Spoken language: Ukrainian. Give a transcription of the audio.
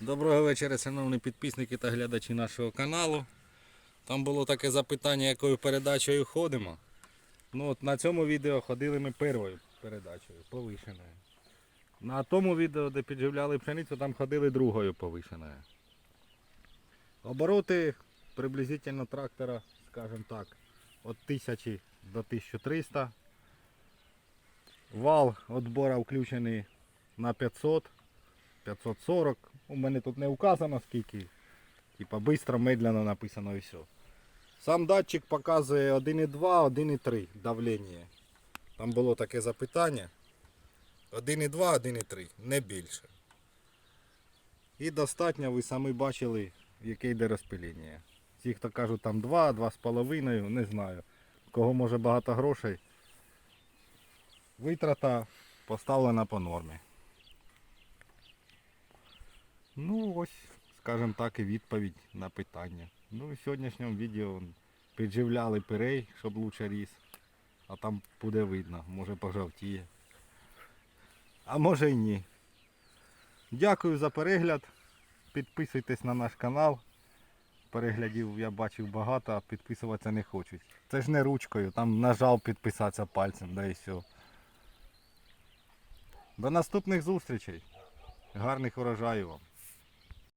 Доброго вечора, шановні підписники та глядачі нашого каналу. Там було таке запитання, якою передачею ходимо. Ну от На цьому відео ходили ми першою передачею, повишеною. На тому відео, де підживляли пшеницю, там ходили другою повишеною. Обороти приблизительно трактора, скажімо так, від 1000 до 1300. Вал отбора включений на 500. 540. У мене тут не вказано скільки. Типа бистро, медленно написано і все. Сам датчик показує 1,2, 1,3 давлення. Там було таке запитання. 1,2, 1,3, не більше. І достатньо, ви самі бачили, яке йде розпилення. Ті, хто кажуть там 2, 2,5, не знаю. Кого може багато грошей. Витрата поставлена по нормі. Ну ось, скажімо так, і відповідь на питання. Ну і в сьогоднішньому відео підживляли пирей, щоб лучше ріс. А там буде видно, може пожовтіє. А може й ні. Дякую за перегляд. Підписуйтесь на наш канал. Переглядів я бачив багато, а підписуватися не хочуть. Це ж не ручкою, там нажав підписатися пальцем, да і все. До наступних зустрічей. Гарних урожаїв вам.